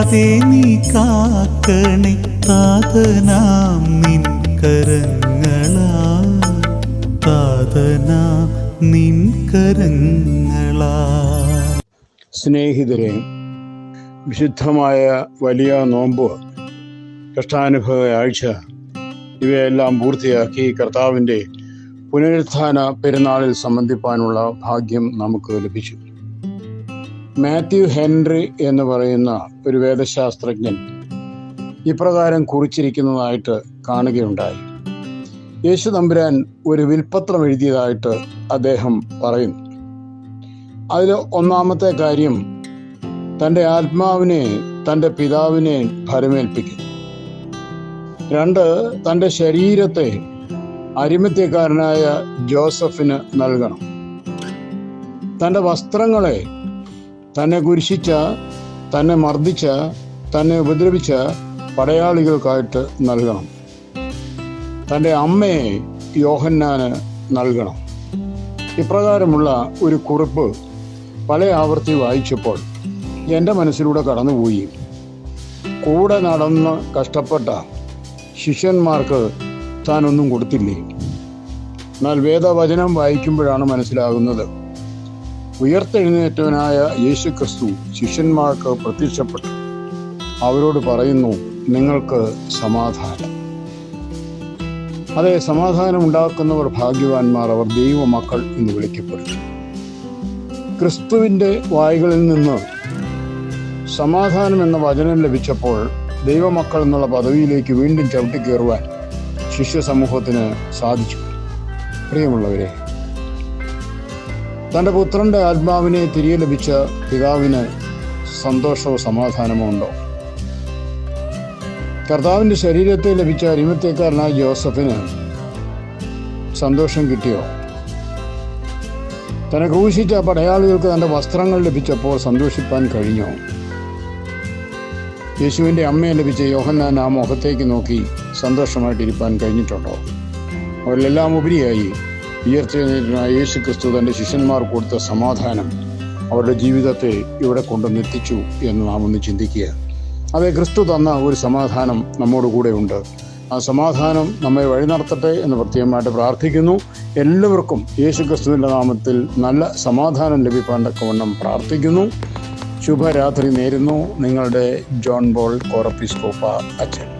വീഴാതെ നീ കാക്കണേ താതനാം നിൻ കരങ്ങളാ. താതനാം നിൻ കരങ്ങളാ. സ്നേഹിതരെ വിശുദ്ധമായ വലിയ നോമ്പ് കഷ്ടാനുഭവ ആഴ്ച ഇവയെല്ലാം പൂർത്തിയാക്കി കർത്താവിന്റെ പുനരുത്ഥാന പെരുന്നാളിൽ സംബന്ധിപ്പാനുള്ള ഭാഗ്യം നമുക്ക് ലഭിച്ചു. മാത്യു ഹെൻറി എന്ന് പറയുന്ന ഒരു വേദശാസ്ത്രജ്ഞൻ ഇപ്രകാരം കുറിച്ചിരിക്കുന്നതായിട്ട് കാണുകയുണ്ടായി. യേശു തമ്പുരാൻ ഒരു വിൽപ്പത്രം എഴുതിയതായിട്ട് അദ്ദേഹം പറയുന്നു. അതിൽ ഒന്നാമത്തെ കാര്യം തന്റെ ആത്മാവിനെ തന്റെ പിതാവിനെ ഭരമേൽപ്പിക്കുന്നു. രണ്ട് തന്റെ ശരീരത്തെ അരിമത്യക്കാരനായ ജോസഫിന് നൽകണം. തന്റെ വസ്ത്രങ്ങളെ തന്നെ കുരിശിച്ച തന്നെ മർദ്ദിച്ച തന്നെ ഉപദ്രവിച്ച പടയാളികൾക്കായിട്ട് നൽകണം. തന്റെ അമ്മയെ യോഹന്നാന് നൽകണം. ഇപ്രകാരമുള്ള ഒരു കുറിപ്പ് പല ആവർത്തി വായിച്ചപ്പോൾ എന്റെ മനസ്സിലൂടെ കടന്നുപോയി. കൂടെ നടന്ന് കഷ്ടപ്പെട്ട ശിഷ്യന്മാർക്ക് താനൊന്നും കൊടുത്തില്ലേ? എന്നാൽ വേദവചനം വായിക്കുമ്പോഴാണ് മനസ്സിലാകുന്നത്. ഉയർത്തെഴുന്നേറ്റവനായ യേശു ക്രിസ്തു ശിഷ്യന്മാർക്ക് പ്രത്യക്ഷപ്പെട്ടു. അവരോട് പറയുന്നു നിങ്ങൾക്ക് സമാധാനം. അതെ സമാധാനം ഉണ്ടാക്കുന്നവർ ഭാഗ്യവാന്മാർ അവർ ദൈവമക്കൾ എന്ന് വിളിക്കപ്പെടുന്നു. ക്രിസ്തുവിന്റെ വായികളിൽ നിന്ന് സമാധാനം എന്ന വചനം ലഭിച്ചപ്പോൾ ദൈവമക്കൾ എന്നുള്ള പദവിയിലേക്ക് വീണ്ടും ചവിട്ടിക്കയറുവാൻ ശിഷ്യ സമൂഹത്തിന് സാധിച്ചു. പ്രിയമുള്ളവരെ തന്റെ പുത്രന്റെ ആത്മാവിനെ തിരികെ ലഭിച്ച പിതാവിന് സന്തോഷവും സമാധാനമോ ഉണ്ടോ? കർത്താവിന്റെ ശരീരത്തെ ലഭിച്ച അരിമത്തേക്കാരനായ ജോസഫിന് സന്തോഷം കിട്ടിയോ? തന്നെ ക്രൂശിച്ച പടയാളികൾക്ക് തന്റെ വസ്ത്രങ്ങൾ ലഭിച്ചപ്പോൾ സന്തോഷിപ്പാൻ കഴിഞ്ഞോ? യേശുവിന്റെ അമ്മയെ ലഭിച്ച യോഹന്നാൻ ആ മുഖത്തേക്ക് നോക്കി സന്തോഷമായിട്ടിരിക്കാൻ കഴിഞ്ഞിട്ടുണ്ടോ? അവരിലെല്ലാം ഉപരിയായി ഉയർച്ചെഴുന്നേറ്റനായ യേശു ക്രിസ്തു തന്റെ ശിഷ്യന്മാർ കൊടുത്ത സമാധാനം അവരുടെ ജീവിതത്തെ ഇവിടെ കൊണ്ടുവന്നെത്തിച്ചു എന്ന് നാം ഒന്ന് ചിന്തിക്കുക. അതെ ക്രിസ്തു തന്ന ഒരു സമാധാനം നമ്മോട് കൂടെ ഉണ്ട്. ആ സമാധാനം നമ്മെ വഴി നടത്തട്ടെ എന്ന് പ്രത്യേകമായിട്ട് പ്രാർത്ഥിക്കുന്നു. എല്ലാവർക്കും യേശു ക്രിസ്തുവിന്റെ നാമത്തിൽ നല്ല സമാധാനം ലഭിക്കാൻ തക്കവണ്ണം പ്രാർത്ഥിക്കുന്നു. ശുഭരാത്രി നേരുന്നു. നിങ്ങളുടെ ജോൺ ബോൾ കോറപ്പിസ്കോപ്പ അച്ഛൻ.